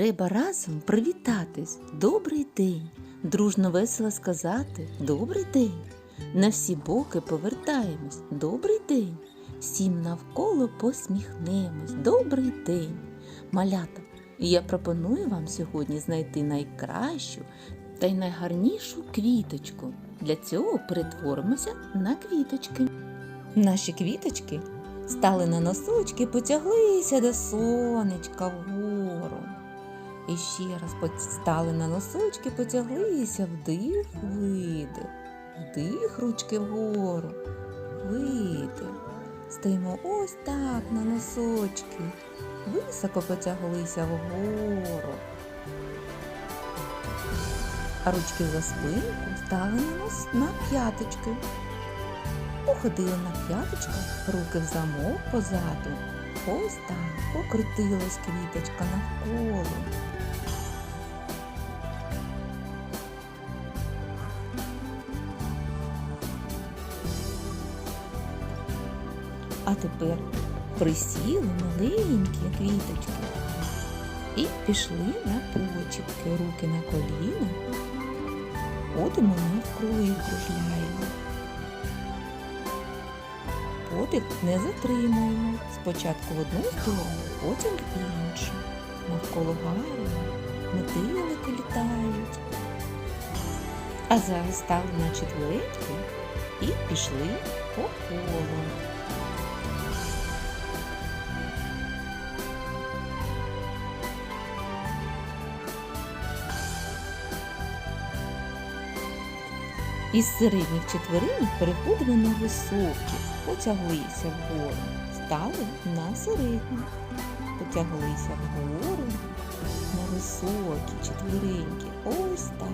Треба разом привітатись. Добрий день. Дружно весело сказати Добрий день. На всі боки повертаємось. Добрий день. Всім навколо посміхнемось. Добрий день. Малята, я пропоную вам сьогодні знайти найкращу та й найгарнішу квіточку. Для цього перетворимося на квіточки. Наші квіточки стали на носочки, потяглися до сонечка вгору. І ще раз стали на носочки, потяглися вдих, видих, вдих, ручки вгору, видих. Стоїмо ось так на носочки, високо потяглися вгору. А ручки за спинку стали на, нос, на п'яточки. Походили на п'яточках, руки в замок позаду. Ось так покрутилась квіточка навколо. А тепер присіли маленькі квіточки і пішли на почепки, руки на коліна. Ходимо навкруги кружляємо. Подих не затримуємо. Спочатку в одну сторону, потім в іншу. Навколо гарно, метелики літають. А зараз стали на четвереньки і пішли по колу. Із середніх четверинок переходимо на високі, потяглися вгору, стали на середні, потяглися вгору, на високі четверинки. Ось так.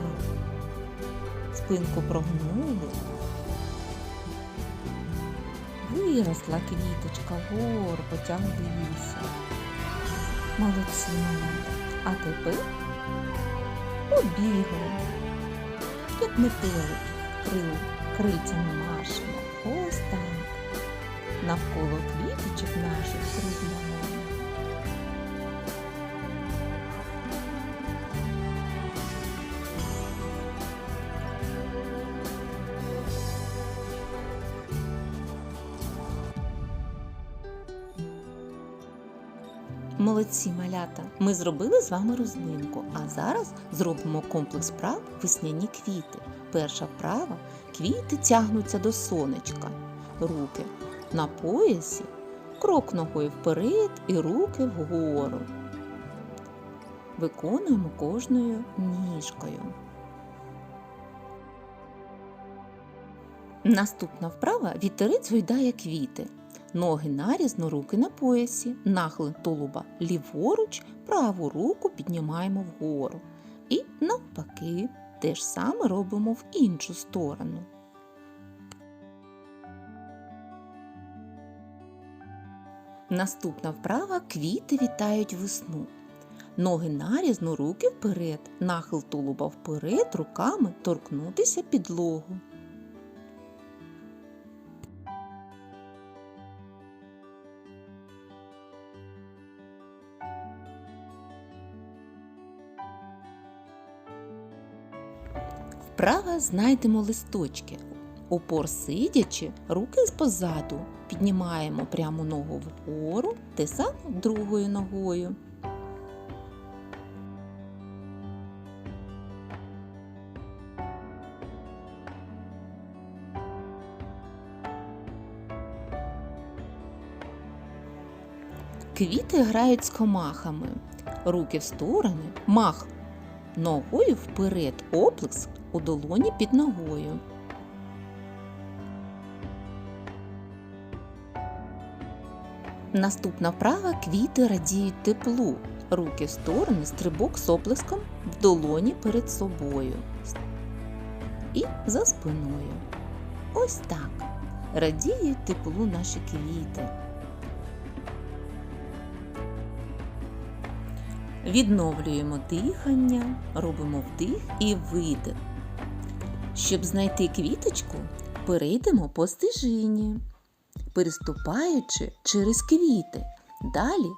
Спинку прогнули. Виросла квіточка вгору, потяглися. Молодці. А тепер побігли, як метелики крил, крильцями машемо. Ось так. Навколо квіточок наших кружляємо. Молодці малята! Ми зробили з вами розминку, а зараз зробимо комплекс вправ весняні квіти. Перша вправа квіти тягнуться до сонечка. Руки на поясі, крок ногою вперед і руки вгору. Виконуємо кожною ніжкою. Наступна вправа вітерець гойдає квіти. Ноги нарізно, руки на поясі, нахил тулуба ліворуч, праву руку піднімаємо вгору. І навпаки, те ж саме робимо в іншу сторону. Наступна вправа квіти вітають весну. Ноги нарізно, руки вперед, нахил тулуба вперед, руками торкнутися підлогу. Знайдемо листочки. Упор сидячи, руки позаду. Піднімаємо пряму ногу вгору, те саме другою ногою. Квіти грають з комахами. Руки в сторони, мах ногою вперед, оплеск у долоні під ногою. Наступна вправа квіти радіють теплу. Руки в сторони, стрибок з оплеском в долоні перед собою. І за спиною. Ось так. Радіють теплу наші квіти. Відновлюємо дихання, робимо вдих і видих. Щоб знайти квіточку, перейдемо по стежині, переступаючи через квіти. Далі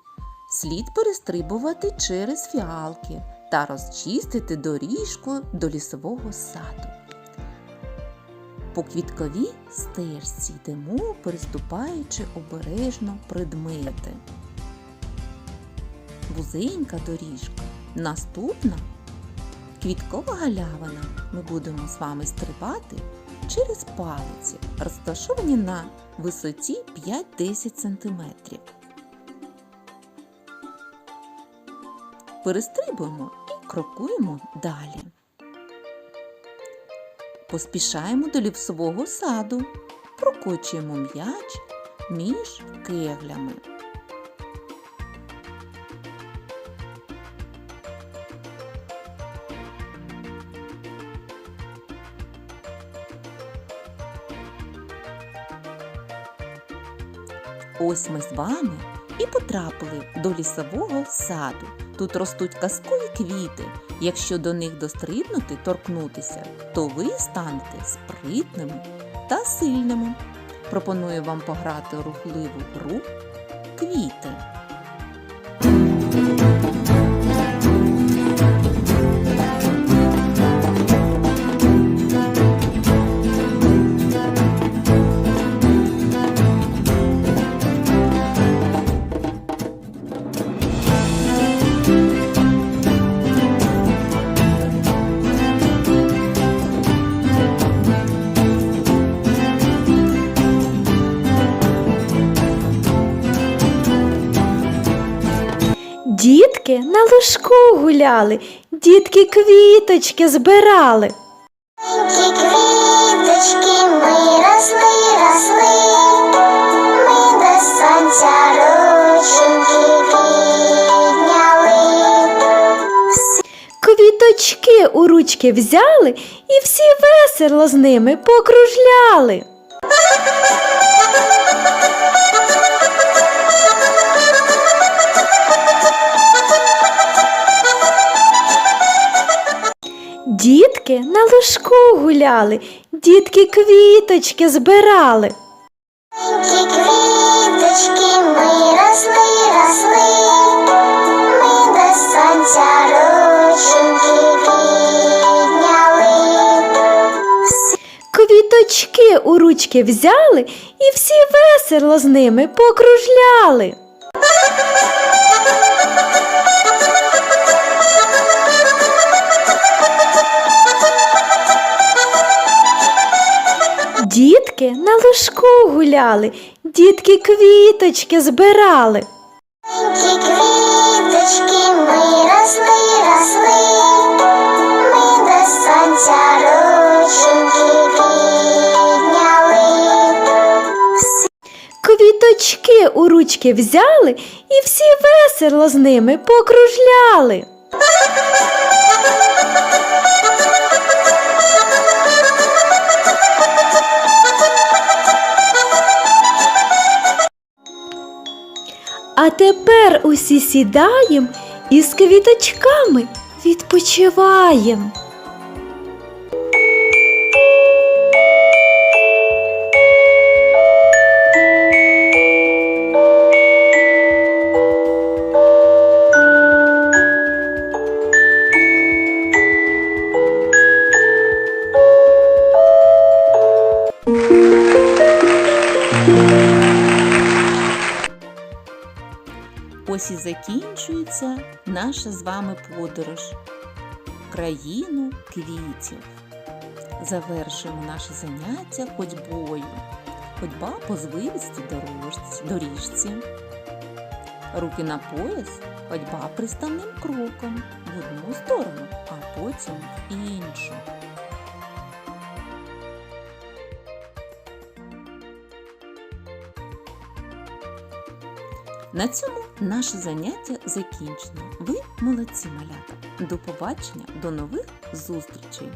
слід перестрибувати через фіалки та розчистити доріжку до лісового саду. По квітковій стежці йдемо, переступаючи обережно предмети. Вузенька доріжка. Наступна квіткова галявина. Ми будемо з вами стрибати через палиці, розташовані на висоті 5-10 см. Перестрибуємо і крокуємо далі. Поспішаємо до лісового саду, прокочуємо м'яч між кеглями. Ось ми з вами і потрапили до лісового саду. Тут ростуть казкові квіти. Якщо до них дострибнути, торкнутися, то ви станете спритними та сильними. Пропоную вам пограти рухливу гру квіти. Дітки на лужку гуляли, дітки квіточки збирали. Ті квіточки ми росли, росли, ми до сонця рученьки підняли. Квіточки у ручки взяли і всі весело з ними покружляли. Дітки на лужку гуляли, дітки квіточки збирали. Ті квіточки ми росли, росли, ми до сонця рученьки підняли. Квіточки у ручки взяли і всі весело з ними покружляли. Дітки на лужку гуляли, дітки квіточки збирали. Ті квіточки ми росли, росли, ми до сонця рученьки підняли. Квіточки у ручки взяли і всі весело з ними покружляли. А тепер усі сідаєм і з квіточками відпочиваєм. Закінчується наша з вами подорож в країну квітів. Завершуємо наше заняття ходьбою. Ходьба по звивістій доріжці. Руки на пояс, ходьба приставним кроком в одну сторону, а потім в іншу. На цьому наше заняття закінчено. Ви молодці малята. До побачення, до нових зустрічей!